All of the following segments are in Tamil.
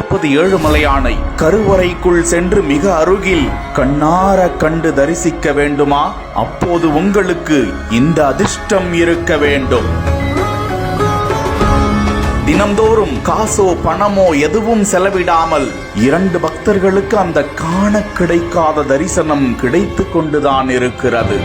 திருப்பதி ஏழுமலையானை கருவறைக்குள் சென்று மிக அருகில் கண்ணார கண்டு தரிசிக்க வேண்டுமா? அப்போது உங்களுக்கு இந்த அதிர்ஷ்டம் இருக்க வேண்டும். தினம்தோறும் காசோ பணமோ எதுவும் செலவிடாமல் இரண்டு பக்தர்களுக்கு அந்த காண கிடைக்காத தரிசனம் கிடைத்து கொண்டுதான் இருக்கிறது.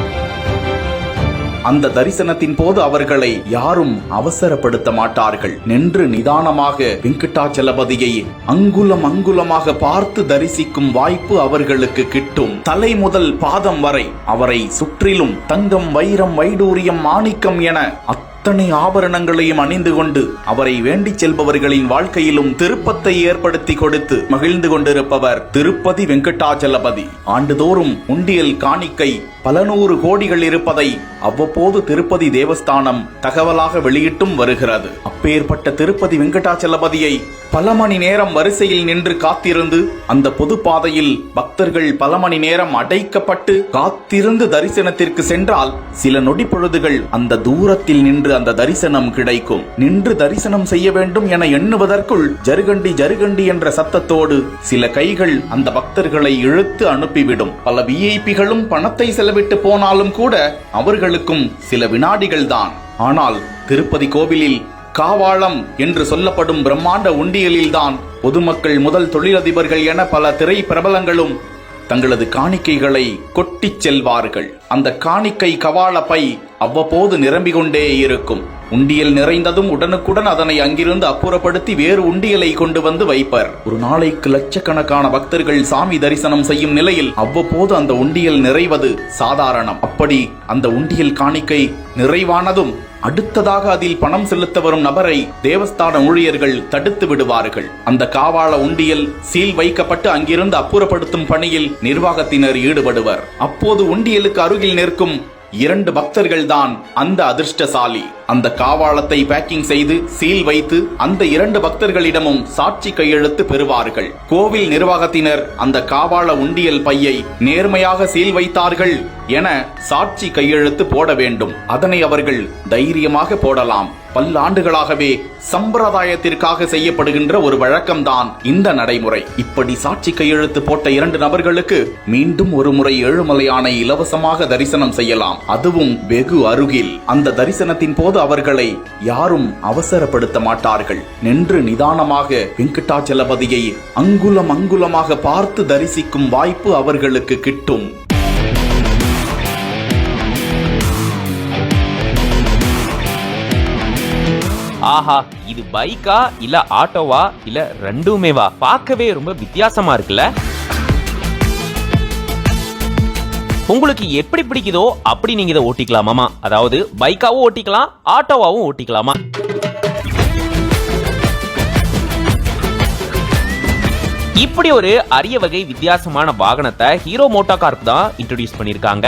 அந்த தரிசனத்தின் போது அவர்களை யாரும் அவசரப்படுத்த மாட்டார்கள். நின்று நிதானமாக வெங்கடாச்சலபதியை அங்குலம் அங்குலமாக பார்த்து தரிசிக்கும் வாய்ப்பு அவர்களுக்கு கிட்டும். தலை முதல் பாதம் வரை அவரை சுற்றிலும் தங்கம் வைரம் வைடூரியம் மாணிக்கம் என அத்தனை ஆபரணங்களையும் அணிந்து கொண்டு அவரை வேண்டிச் செல்பவர்களின் வாழ்க்கையிலும் திருப்பத்தை ஏற்படுத்தி கொடுத்து மகிழ்ந்து கொண்டிருப்பவர் திருப்பதி வெங்கடாச்சலபதி. ஆண்டுதோறும் உண்டியல் காணிக்கை பல நூறு கோடிகள் இருப்பதை அவ்வப்போது திருப்பதி தேவஸ்தானம் தகவலாக வெளியிட்டும் வருகிறது. அப்பேற்பட்ட திருப்பதி வெங்கடாச்சலபதியை பல மணி நேரம் வரிசையில் நின்று காத்திருந்து அந்த பொது பாதையில் பக்தர்கள் பல மணி நேரம் அடைக்கப்பட்டு காத்திருந்து தரிசனத்திற்கு சென்றால் சில நொடி பொழுதுகள் அந்த தூரத்தில் நின்று அந்த தரிசனம் கிடைக்கும். நின்று தரிசனம் செய்ய வேண்டும் என எண்ணுவதற்குள் ஜருகண்டி ஜருகண்டி என்ற சத்தத்தோடு சில கைகள் அந்த பக்தர்களை இழுத்து அனுப்பிவிடும். பல விஐபிகளும் பணத்தை செலவிட்டு போனாலும் கூட அவர்களுக்கும் சில வினாடிகள் தான். ஆனால் திருப்பதி கோவிலில் காவாளம் என்று சொல்லப்படும் பிரம்மாண்ட உண்டியலில்தான் பொதுமக்கள் முதல் தொழிலதிபர்கள் என பல திரை பிரபலங்களும் தங்களது காணிக்கைகளை கொட்டிச் செல்வார்கள். அந்த காணிக்கை கவாள பை அவ்வப்போது நிரம்பிக் கொண்டே இருக்கும். உண்டியல் நிறைந்ததும் உடனுக்குடன் அதனை அங்கிருந்து அப்புறப்படுத்தி வேறு உண்டியலை கொண்டு வந்து வைப்பர். ஒரு நாளைக்கு லட்சக்கணக்கான பக்தர்கள் சாமி தரிசனம் செய்யும் நிலையில் அவ்வப்போது அந்த உண்டியல் நிறைவது சாதாரணம். அப்படி அந்த உண்டியல் காணிக்கை நிறைவானதும் அடுத்ததாக அதில் பணம் செலுத்த வரும் நபரை தேவஸ்தான ஊழியர்கள் தடுத்து விடுவார்கள். அந்த காவாள உண்டியல் சீல் வைக்கப்பட்டு அங்கிருந்து அப்புறப்படுத்தும் பணியில் நிர்வாகத்தினர் ஈடுபடுவர். அப்போது உண்டியலுக்கு அருகில் நிற்கும் இரண்டு பக்தர்கள் தான் அந்த அதிர்ஷ்டசாலி. அந்த காவாளத்தை பேக்கிங் செய்து சீல் வைத்து அந்த இரண்டு பக்தர்களிடமும் சாட்சி கையெழுத்து பெறுவார்கள். கோவில் நிர்வாகத்தினர் அந்த காவாள உண்டியல் பையை நேர்மையாக சீல் வைத்தார்கள் என சாட்சி கையெழுத்து போட வேண்டும். அதனை அவர்கள் தைரியமாக போடலாம். பல்லாண்டுகளாகவே சம்பிரதாயத்திற்காக செய்யப்படுகின்ற ஒரு வழக்கம்தான் இந்த நடைமுறை. இப்படி சாட்சி கையெழுத்து போட்ட இரண்டு நபர்களுக்கு மீண்டும் ஒரு முறை ஏழுமலையானை இலவசமாக தரிசனம் செய்யலாம். அதுவும் வெகு அருகில். அந்த தரிசனத்தின் போது அவர்களை யாரும் அவசரப்படுத்த மாட்டார்கள். நின்று நிதானமாக வெங்கடாச்சலபதியை அங்குலம் அங்குலமாக பார்த்து தரிசிக்கும் வாய்ப்பு அவர்களுக்கு கிட்டும். ஆஹா இது பைக்கா இல்ல ஆட்டோவா இல்ல ரெண்டுமேவா? பார்க்கவே ரொம்ப வித்தியாசமா இருக்குல்ல? உங்களுக்கு எப்படி பிடிக்குதோ அப்படி நீங்க இதை ஓட்டிக்கலாமாமா அதாவது பைக்காவும் ஓட்டிக்கலாம் ஆட்டோவாவும் ஓட்டிக்கலாமா? இப்படி ஒரு அரிய வகை வித்தியாசமான வாகனத்தை ஹீரோ மோட்டோ கார்ப் தான் இன்ட்ரோடியூஸ் பண்ணியிருக்காங்க.